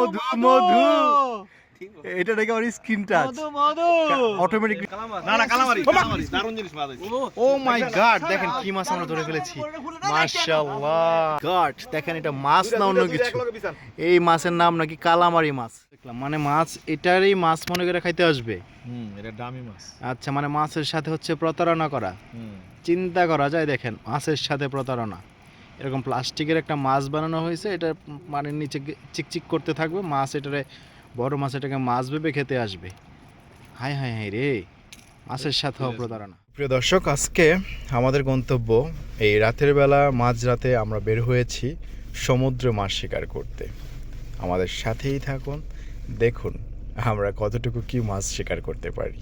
মধু মধু। এটা নাকি আমার স্ক্রিন টাচ অটোমেটিক না না কালামারি দারুণ জিনিস ও মাই গড দেখেন কি মাছ আমরা ধরে ফেলেছি। মাশাআল্লাহ। গড দেখেন এটা মাছ না অন্য কিছু। এই মাছের নাম নাকি কালামারি মাছ। দেখলাম মানে মাছ এটারই মাছ মনে করে খাইতে আসবে। হুম এটা দামি মাছ। আচ্ছা মানে মাছের সাথে হচ্ছে প্রতারণা করা। হুম। চিন্তা করা যায় দেখেন মাছের সাথে প্রতারণা। এরকম প্লাস্টিকের একটা মাছ বানানো হয়েছে এটা মানে নিচে চিকচিক করতে থাকবে মাছ এটারে বড় মাছ এটাকে মাছ ভেবে খেতে আসবে। হাই হাই হাই রে মাছের সাথে প্রতারণা প্রিয় দর্শক আজকে আমাদের গন্তব্য এই রাতের বেলা মাঝরাতে আমরা বের হয়েছি সমুদ্র মাছ শিকার করতে। আমাদের সাথেই থাকুন দেখুন আমরা কতটুকু কি মাছ শিকার করতে পারি।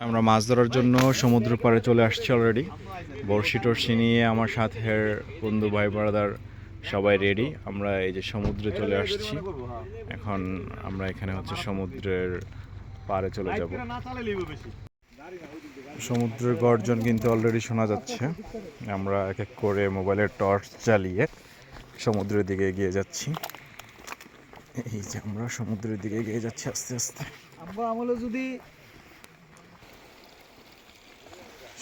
আমরা মাছ ধরার জন্য সমুদ্র পাড়ে চলে আসছি অলরেডি বড়শি টর্শি নিয়ে আমার সাথের বন্ধু, ভাই ব্রাদার সবাই রেডি আমরা এই যে সমুদ্রে চলে আসছি। এখন আমরা এখানে হচ্ছে সমুদ্রের পাড়ে চলে যাব। সমুদ্রের গর্জন কিন্তু অলরেডি শোনা যাচ্ছে। আমরা এক এক করে মোবাইলের টর্চ চালিয়ে সমুদ্রের দিকে এগিয়ে যাচ্ছি। এই যে আমরা সমুদ্রের দিকে এগিয়ে যাচ্ছি আস্তে আস্তে। আমরা আমলে যদি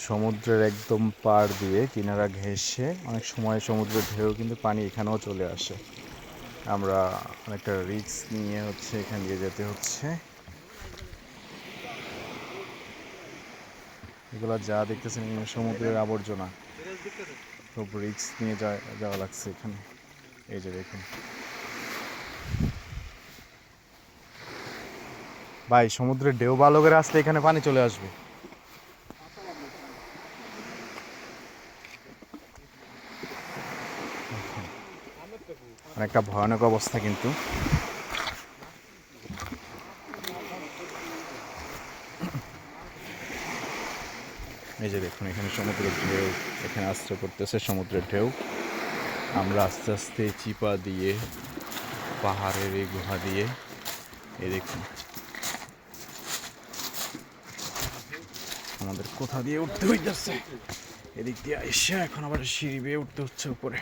সমুদ্রের একদম পাড় দিয়ে কিনারা ঘেঁষে অনেক সময় সমুদ্রের ঢেউ কিন্তু পানি এখানেও চলে আসে। আমরা অনেকটা রিস্ক নিয়ে হচ্ছে এখান দিয়ে যেতে হচ্ছে। এগুলো যা দেখতেছেন এগুলো সমুদ্রের আবর্জনা, খুব রিস্ক নিয়ে যাওয়া লাগছে এখানে। এই যে দেখুন। ভাই, সমুদ্রের ঢেউ ভালো করে আসলে এখানে পানি চলে আসবে। অনেকটা ভয়ানক অবস্থা কিন্তু। এই যে দেখুন, এখানে সমুদ্রের ঢেউ, এখানে আশ্রয় করতেছে সমুদ্রের ঢেউ। আমরা আস্তে আস্তে চিপা দিয়ে, পাহাড়ের এই গুহা দিয়ে, এই দেখুন। আমাদের কোথা দিয়ে উঠতে হইতেছে? এদিক দিয়ে এসে এখন আবার সিঁড়ি বেয়ে উঠতে হচ্ছে উপরে।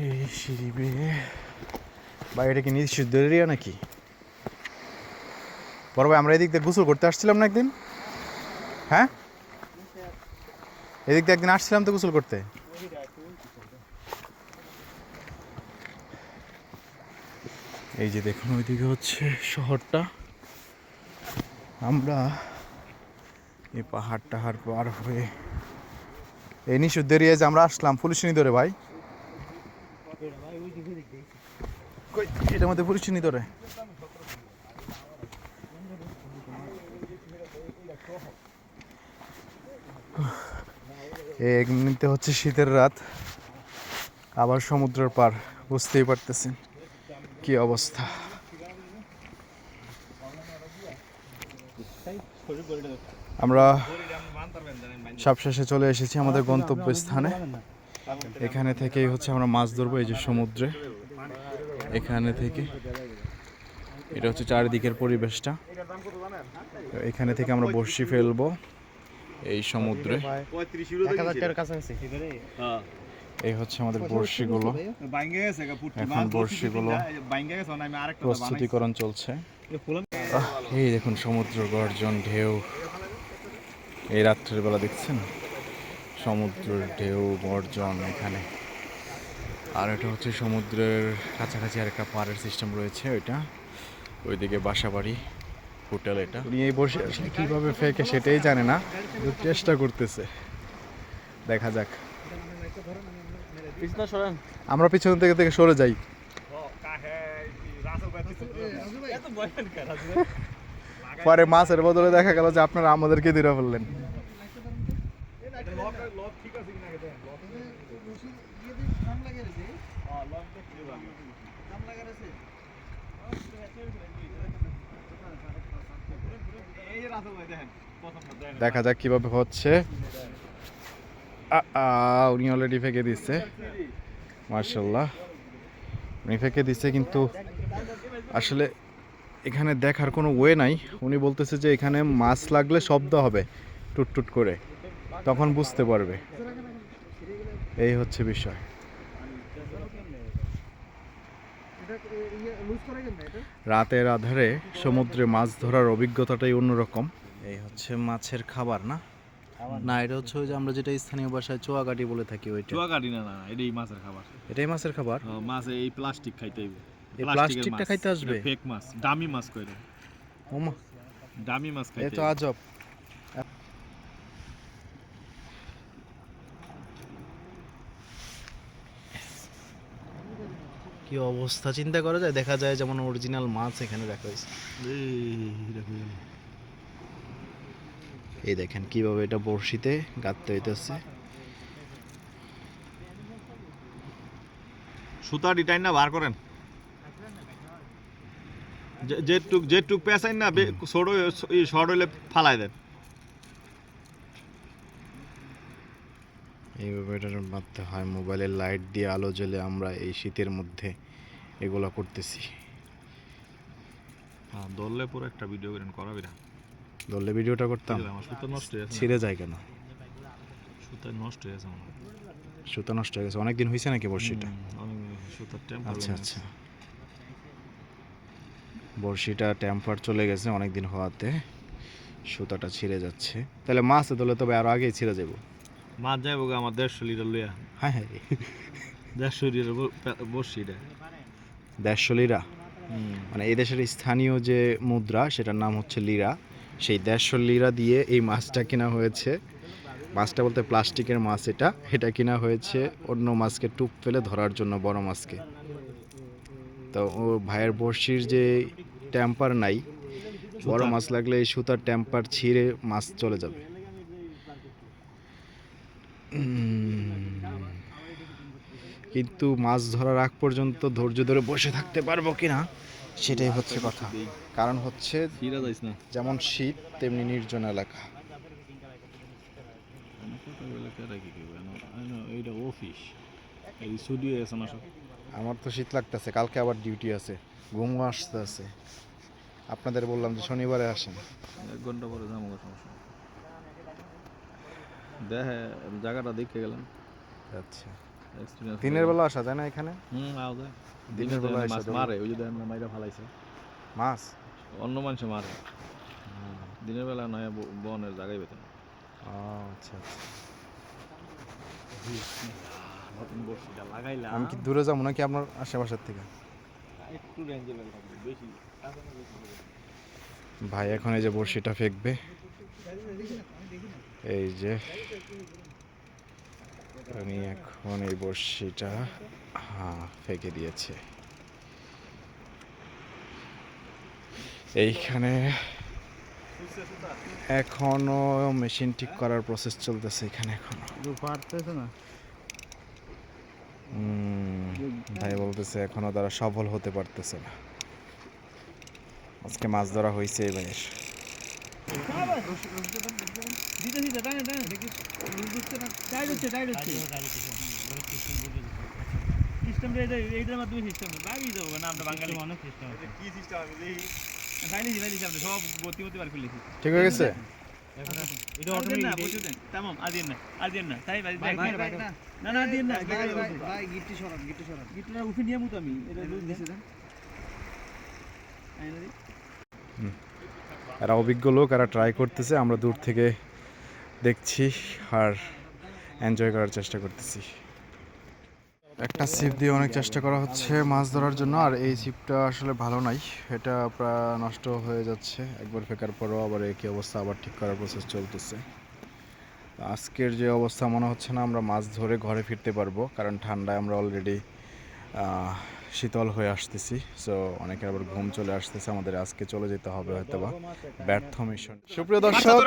এই সিঁড়ি বেয়ে বা এটা কি নিষিদ্ধ এরিয়া নাকি? বড় ভাই, আমরা এদিক দিয়ে গোসল করতে আসছিলাম না একদিন? হ্যাঁ? এদিক দিয়ে একদিন আসছিলাম তো গোসল করতে? এই যে দেখুন, ওইদিকে হচ্ছে শহরটা। আমরা এই পাহাড় টাহাড় পার হয়ে এই নিষিদ্ধ এরিয়ায় যে আমরা আসলাম পুলিশনি ধরে ভাই। এটার মধ্যে হচ্ছে শীতের রাত। আবার সমুদ্রের পার বুঝতেই পারতেছেন কি অবস্থা। আমরা সবশেষে চলে এসেছি আমাদের গন্তব্য স্থানে এখানে থেকেই হচ্ছে আমরা মাছ ধরবো, এই যে সমুদ্রে। এখানে থেকে। এটা হচ্ছে চারিদিকের পরিবেশটা। এখানে থেকে আমরা বড়শি ফেলব এই সমুদ্রে। এই হচ্ছে আমাদের পুটকি এখন আরেকটা প্রস্তুতিকরণ চলছে। এই দেখুন সমুদ্র গর্জন, ঢেউ। এই রাত্রের বেলা দেখছেন? সমুদ্রের ঢেউ গর্জন এখানে। আর এটা হচ্ছে সমুদ্রের কাছাকাছি আর একটা পাড়ের সিস্টেম রয়েছে ওইটা। ওইদিকে বাসা বাড়ি হোটেল এটা। উনি এই বসে আসলে কীভাবে ফেকে সেটাই জানে না চেষ্টা করতেছে। দেখা যাক। আমরা পিছন থেকে থেকে সরে যাই। পরে মাছের বদলে দেখা গেল যে আপনারা আমাদেরকে দিরা ফেললেন। দেখা যাক কীভাবে হচ্ছে। উনি অলরেডি ফেঁকে দিচ্ছে মার্শাল্লাহ। উনি ফেঁকে দিচ্ছে কিন্তু আসলে এখানে দেখার কোনো ওয়ে নাই। উনি বলতেছে যে এখানে মাছ লাগলে শব্দ হবে, টুট টুট করে। তখন বুঝতে পারবে। এই হচ্ছে বিষয়। রাতের আধারে সমুদ্রে মাছ ধরার অভিজ্ঞতাটাই অন্যরকম। এই হচ্ছে মাছের খাবার না? না এটা হচ্ছে ওই যে আমরা যেটা স্থানীয় ভাষায় চোয়াকাটি বলে থাকি ওইটা। চুয়াকাটি না না এটাই মাছের খাবার। এটাই মাছের খাবার? মাছ এই প্লাস্টিক খাইতে হইবে। এই প্লাস্টিকটা খাইতে আসবে? ফেক মাছ দামি মাছ কইরা। ওমা। দামি মাছ এ খাইতে তো আজব। কি অবস্থা? চিন্তা করা যায় দেখা যায় যেমন অরিজিনাল মাছ এখানে রাখা হয়েছে। এই দেখেন কীভাবে এটা বড়শিতে গাঁততে হইতেছে। সুতা ডিটাইন না বার করেন। যে- যেটুক যেটুক পেঁচাইন না ছোট শর্ট হইলে ফালাই দেন। এইভাবে এটা মারতে হয় মোবাইলের লাইট দিয়ে আলো জ্বলে আমরা এই শীতের মধ্যে এগুলো করতেছি। হ্যাঁ দললে পুরো একটা ভিডিও করেন করাবি না ধরলে ভিডিওটা করতাম। আমার সুতা নষ্ট হয়ে গেছে ছিঁড়ে যায় কেন? সুতা নষ্ট হয়ে গেছে আমার সুতো নষ্ট হয়ে গেছে। অনেকদিন হয়েছে নাকি সুতার টেম্পার আচ্ছা আচ্ছা। বড়শিটা টেম্পার চলে গেছে অনেক দিন হওয়াতে। সুতাটা ছিঁড়ে যাচ্ছে। তাহলে মাছ ধরলে তবে আরও আগেই ছিঁড়ে যাব। মাছ যাইব আমার দেড়শো লিটার লইয়া। হ্যাঁ হ্যাঁ। দেড়শো লিটার বসছি এটা। দেড়শো লিরা? মানে এই দেশের স্থানীয় যে মুদ্রা সেটার নাম হচ্ছে লিরা। সেই দেড়শো লিরা দিয়ে এই মাছটা কেনা হয়েছে। মাছটা বলতে প্লাস্টিকের মাছ এটা। এটা কিনা হয়েছে অন্য মাছকে টুপ ফেলে ধরার জন্য বড় মাছকে। তো ও ভাইয়ের বড়শির যে ট্যাম্পার নাই বড় মাছ লাগলে এই সুতার ট্যাম্পার ছিঁড়ে মাছ চলে যাবে। কিন্তু মাছ ধরার আগ পর্যন্ত ধৈর্য ধরে বসে থাকতে পারব কিনা সেটাই হচ্ছে কথা। কারণ হচ্ছে না। যেমন শীত তেমনি নির্জন এলাকা। আমার তো শীত লাগতেছে কালকে আবার ডিউটি আছে ঘুমও আসতে আছে আপনাদের বললাম যে শনিবারে আসেন। এক ঘণ্টা পরে যাব সমস্যা দেখে জায়গাটা দেখে গেলাম। আচ্ছা। দিনের বেলা আসা যায় না এখানে? হুম আও যায়। দিনের বেলা মাছ মারে ওই যে দেখেন মাইরা ফালাইছে। মাছ? অন্য মানুষে মারে। দিনের বেলা নয় বনের জায়গায় বেতন। ও, আচ্ছা আচ্ছা। আমি কি দূরে যাব নাকি আপনার আশেপাশের থেকে? একটু রেঞ্জে বেশি। ভাই এখন এই যে বড়শিটা ফেকবে। এই যে আমি এখন এই বড়শিটা হ্যাঁ ফেকে দিয়েছে। এইখানে এখনও মেশিন ঠিক করার প্রসেস চলতেছে এখানে এখনও। পারতেছে না। উম, ভাই বলতেছে এখনও তারা সফল হতে পারতেছে না। আজকে মাছ ধরা হয়েছে এই ভাইয়ের সিস্টেম এইটার মাধ্যমে সিস্টেম বাগিয়ে যাব না আমরা বাঙালি অনেক সিস্টেম কি সিস্টেম আমি দেখি ফাইলেছি ফাইলেছি আমরা সব গতি ঠিক হয়ে গেছে? তাই ভাই না না আদিন না ভাই গিট্টি নিয়ে দি এরা অভিজ্ঞ লোক, এরা ট্রাই করতেছে, আমরা দূর থেকে দেখছি আর এনজয় করার চেষ্টা করতেছি। একটা ছিপ দিয়ে অনেক চেষ্টা করা হচ্ছে মাছ ধরার জন্য, আর এই ছিপটা আসলে ভালো নাই। এটা প্রায় নষ্ট হয়ে যাচ্ছে, একবার ফেকার পরও আবার একই অবস্থা, আবার ঠিক করার প্রসেস চলতেছে। আজকের যে অবস্থা মনে হচ্ছে না, আমরা মাছ ধরে ঘরে ফিরতে পারব, কারণ ঠান্ডায় আমরা অলরেডি শীতল হয়ে আসতেছি সো অনেকের আবার ঘুম চলে আসতেছে আমাদের আজকে চলে যেতে হবে হয়তো বা ব্যর্থ মিশন সুপ্রিয় দর্শক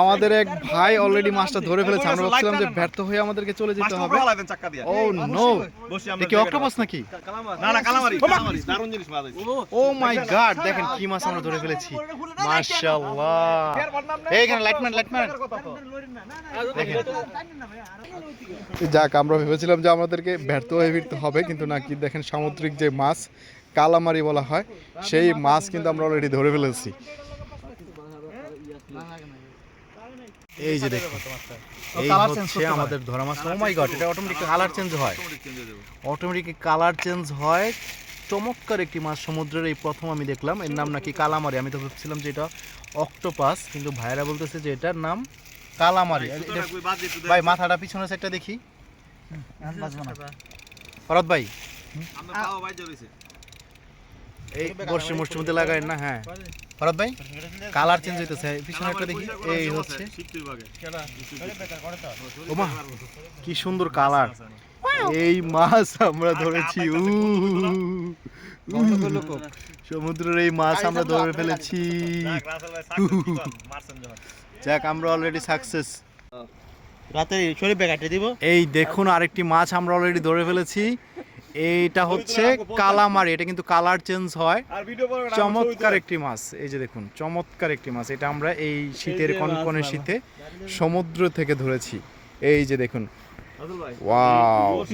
আমাদের এক ভাই অলরেডি মাছটা ধরে ফেলেছে আমরা ভাবছিলাম যে ব্যর্থ হয়ে আমাদেরকে চলে যেতে হবে। ও নো এটা কি অক্টোপাস নাকি? না না কালামারি কালামারি দারুণ জিনিস মাছ ও মাই গড দেখেন কি মাছ আমরা ধরে ফেলেছি। মাশাআল্লাহ। এইখানে লাইটম্যান লাইটম্যান যাক আমরা ভেবেছিলাম যে আমাদেরকে ব্যর্থ হয়ে ফিরতে হবে কিন্তু নাকি দেখেন সামুদ্রিক যে মাছ কালামারি বলা হয় সেই মাছ কিন্তু আমরা অলরেডি ধরে ফেলেছি। এই যে এই হচ্ছে আমাদের ধরা মাছ ও মাই গড এটা অটোমেটিক কালার চেঞ্জ হয়। অটোমেটিক কালার চেঞ্জ হয়। চমৎকার একটি মাছ সমুদ্রের এই প্রথম আমি দেখলাম। এর নাম নাকি কালামারি। আমি তো ভাবছিলাম যে এটা অক্টোপাস কিন্তু ভাইরা বলতেছে যে এটার নাম কালামারি। ভাই মাথাটা পিছনে সাইডটা দেখি। ফরত ভাই এই বর্ষি মরশুর মধ্যে লাগায় না হ্যাঁ। ফরত ভাই কালার চেঞ্জ হইতেছে। পিছনে একটা দেখি এই হচ্ছে। ওমা কি সুন্দর কালার। এই মাছ আমরা ধরেছি সমুদ্রের এই মাছ আমরা ধরে ফেলেছি। যাক আমরা অলরেডি সাকসেস রাতে শরীর ব্যাগ দিব। এই দেখুন আরেকটি মাছ আমরা অলরেডি ধরে ফেলেছি। এইটা হচ্ছে কালামারি এটা কিন্তু কালার চেঞ্জ হয়। চমৎকার একটি মাছ এই যে দেখুন চমৎকার একটি মাছ এটা আমরা এই শীতের কনকনে শীতে সমুদ্র থেকে ধরেছি। এই যে দেখুন ওয়াও।